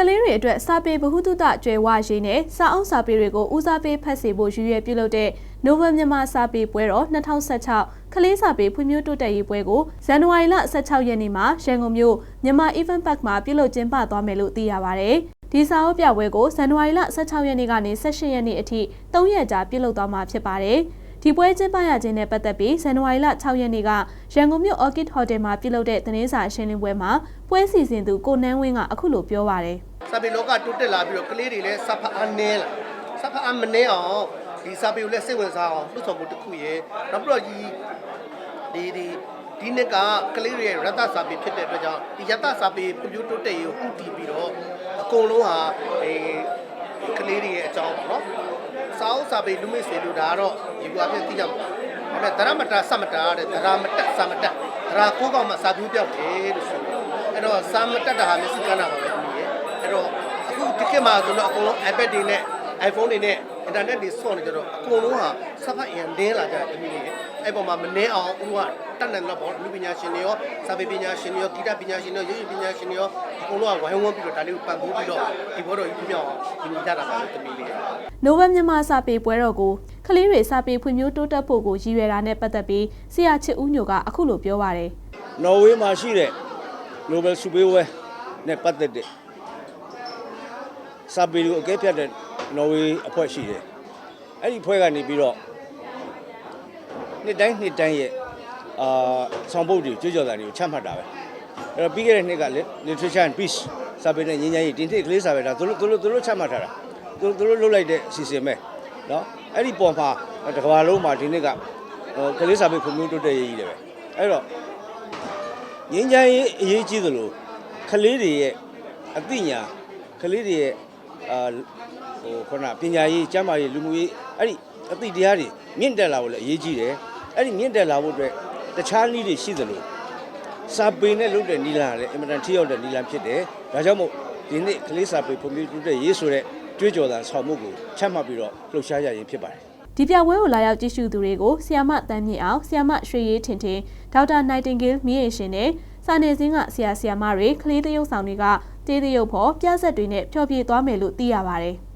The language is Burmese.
ကလေးတွေအတွက်စာပေဗဟုသုတကျွယ်ဝရေးနဲ့စာအုပ်စာပေတွေကိုဦးစားပေးဖတ်စေဖို့ရည်ရွယ်ပြုလုပ်တဲ့ Nobel မြန်မာစာပေပွဲတော်2016ကလေးစာပေဖွံ့ဖြိုးတိုးတက်ရေးပွဲကိုဇန်နဝါရီလ16ရက်နေ့မှာရန်ကုန်မြို့မြန်မာ Event Park မှာပြုလုပ်ကျင်းပသွားမယ်လို့သိရပါဗျ။ဒီစာအုပ်ပြပွဲကိုဇန်နဝါရီလ16ရက်နေ့ကနေ18ရက်နေ့အထိ3ရက်ကြာပြုလုပ်သွားမှာဖြစ်ပါတယ်။ ဒီပွဲကျင်းပရခြင်းနဲ့ပတ်သက်ပြီးဇန်နဝါရီလ6ရက်နေ့ကရန်ကုန်မြို့ Orchid Hotel မှာပြုလုပ်တဲ့သတင်းစာရှင်းလင်းပွဲမှာပွဲစီစဉ်သူကိုနန်းဝင်းကအခုလိုပြောပါရယ်စာပေလောကတိုးတက်လာပြီးတော့ကလေးတွေလည်းစာဖတ်အားနည်းလာစာဖတ်အားမနည်းအောင်ဒီစာပေကိုလည်းစိတ်ဝင်စားအောင်လှုပ်ဆောင်မှုတစ်ခုရယ်နောက်ပြီးတော့ဒီဒီဒီဒီနှစ်ကကလေးတွေရဲ့ရတစာပေဖြစ်တဲ့အတွက်ကြောင့်ဒီရတစာပေပြုပြုတိုးတက်ရေးကိုဥတည်ပြီးတော့အကုန်လုံးဟာအဲ ကလေးတွေရဲ့အကြောင်းပေါ့နော်စာအုပ်စာပေလူမိတ်ဆွေလူဒါကတော့ဒီကွာဖြစ်သိကြမှာဒါပေမဲ့ဒရမတာစမတာတဲ့ဒရမတက်စမတက်ဒရာကိုကောင်မှစာပြူးပြောက်တယ်လို့ဆိုတယ်အဲ့တော့စာမတက်တာဟာမျက်စိကန်းတာပါပဲဒီရဲ့အဲ့တော့အခုဒီခေတ်မှာဆိုတော့အကုန်လုံး iPad တွေနဲ့ iPhone တွေနဲ့ internet တွေဆော့နေကြတော့အကုန်လုံးဟာစဖတ်ရန်တင်းလာကြတယ်ဒီနေ့အဲ့ပေါ်မှာမနှဲအောင်ဦးက တတ်နိုင်တော့ပေါ့လူပညာရှင်တွေရောစာပေပညာရှင်တွေရောဂီတပညာရှင်တွေရောရုပ်ရှင်ပညာရှင်တွေရောအကုန်လုံးကဝိုင်းဝန်းပြီးတော့ဒါလေးကိုပံ့ပိုးပြီးတော့ဒီဘောတော်ကြီးပြမြောက်အောင်ဒီလိုကြတာပါပဲတမီးလေးနိုဘယ်မြန်မာစာပေပွဲတော်ကိုကလေးတွေစာပေဖွံ့ဖြိုးတိုးတက်ဖို့ကိုရည်ရွယ်တာနဲ့ပတ်သက်ပြီးဆရာချစ်ဦးညိုကအခုလိုပြောပါရယ်နော်ဝေးမှာရှိတဲ့ Nobel ဆုပေးပွဲနဲ့ပတ်သက်တဲ့စာပေကိုအကဲဖြတ်တဲ့နော်ဝေးအဖွဲ့ရှိတယ်။အဲ့ဒီဖွဲ့ကနေပြီးတော့နှစ်တိုင်းနှစ်တိုင်းရဲ့ အာဆောင်ပုဒ်တွေကြွကြော်တာတွေကိုချမှတ်တာပဲ။အဲ့တော့ပြီးခဲ့တဲ့နှစ်ကလေ Literature and Peace စာပေနဲ့ငြိမ်းချမ်းရေးဒီနှစ်ကလေးစာပေဒါသူတို့သူတို့သူတို့ချမှတ်ထားတာ။သူသူတို့လုပ်လိုက်တဲ့အစီအစဉ်ပဲ။နော်။အဲ့ဒီပုံမှာတစ်ကမ္ဘာလုံးမှာဒီနှစ်ကဟိုကလေးစာပေဖွံ့ဖြိုးတိုးတက်ရေးကြီးတယ်ပဲ။အဲ့တော့ငင်းချမ်းရေးအရေးကြီးသလိုကလေးတွေရဲ့အသိဉာဏ်ကလေးတွေရဲ့အာဟိုခုနပညာရေးကျန်းမာရေးလူမှုရေးအဲ့ဒီအသိတရားတွေမြင့်တက်လာဖို့လည်းအရေးကြီးတယ်အဲ့ဒီမြင့်တက်လာဖို့အတွက် တခြားနည်းတွေရှိသလိုစာပေနဲ့လုပ်တဲ့နီလာကလည်းအင်မတန်ထိရောက်တဲ့နီလာဖြစ်တယ်ဒါကြောင့်မို့ဒီနေ့ကလေးစာပေဖွံ့ဖြိုးတိုးတက်ရေးဆိုတဲ့ကြွေးကြော်သံဆောင်မှုကိုချမှတ်ပြီးတော့လှုပ်ရှားကြရင်ဖြစ်ပါတယ်ဒီပြပွဲကိုလာရောက်ကြည့်ရှုသူတွေကိုဆီယာမတန်းမြင့်အောင်ဆီယာမရွှေရေးထင်ထင်ဒေါက်တာနိုင်တင်ဂေးမြင့်ရရှင်နဲ့စာနယ်ဇင်းကဆရာဆရာမတွေကလေးသရုပ်ဆောင်တွေကတေးသရုပ်ဖော်ပြဆက်တွေနဲ့ဖျော်ဖြေသွားမယ်လို့သိရပါတယ်။